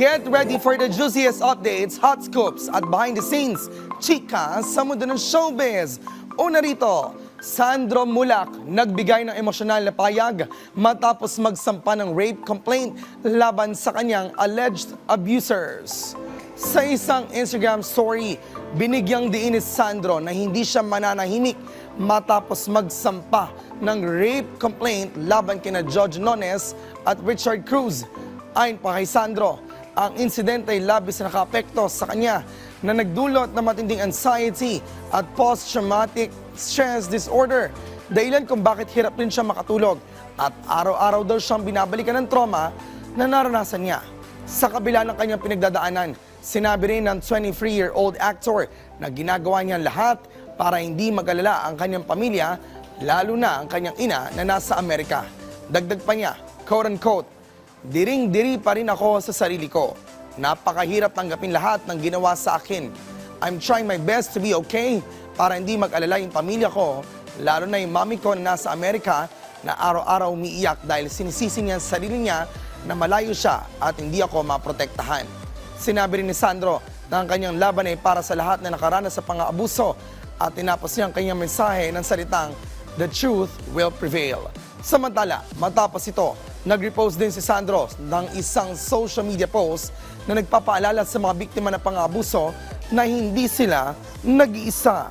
Get ready for the juiciest updates, hot scoops at behind the scenes, chika sa mundo ng showbiz. Una rito, Sandro Mulak nagbigay ng emosyonal na payag matapos magsampa ng rape complaint laban sa kanyang alleged abusers. Sa isang Instagram story, binigyang diin ni Sandro na hindi siya mananahimik matapos magsampa ng rape complaint laban kina George Nones at Richard Cruz. Ayon pa kay Sandro, ang insidente ay labis na nakaapekto sa kanya na nagdulot ng matinding anxiety at post-traumatic stress disorder. Dahilan kung bakit hirap din siya makatulog at araw-araw daw siyang binabalikan ng trauma na naranasan niya. Sa kabila ng kanyang pinagdadaanan, sinabi rin ng 23-year-old actor na ginagawa niya lahat para hindi mag-alala ang kanyang pamilya, lalo na ang kanyang ina na nasa Amerika. Dagdag pa niya, quote-unquote, Diring-diri pa rin ako sa sarili ko. Napakahirap tanggapin lahat ng ginawa sa akin. I'm trying my best to be okay para hindi mag-alala yung pamilya ko, lalo na yung mami ko na nasa Amerika na araw-araw umiiyak dahil sinisisi niya sa sarili niya na malayo siya at hindi ako maprotektahan. Sinabi rin ni Sandro na ang kanyang laban ay para sa lahat na nakaranas sa pang-aabuso at tinapos niya ang kanyang mensahe ng salitang, The truth will prevail. Samantala, matapos ito, nag-repost din si Sandro ng isang social media post na nagpapaalala sa mga biktima ng pang-aabuso na hindi sila nag-iisa.